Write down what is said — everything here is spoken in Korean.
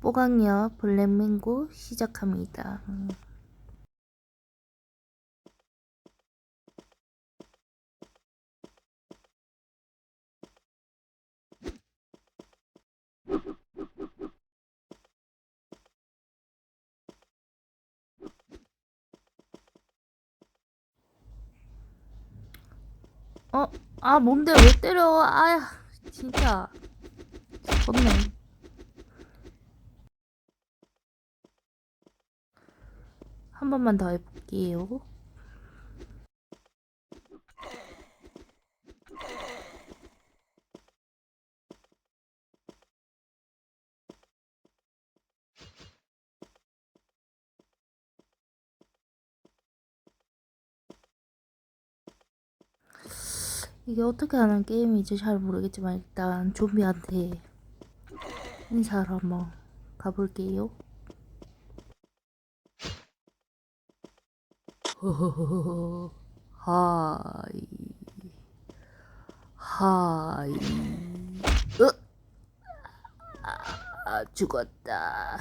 뽀강역 블랙맹고 시작합니다. 어? 아 뭔데 왜 때려? 아야 진짜 겁네. 한 번만 더 해볼게요. 이게 어떻게 하는 게임인지 잘 모르겠지만 일단 좀비한테 인사를 한번 가볼게요. 허허허허 하이. 하이. 으. 아, 죽었다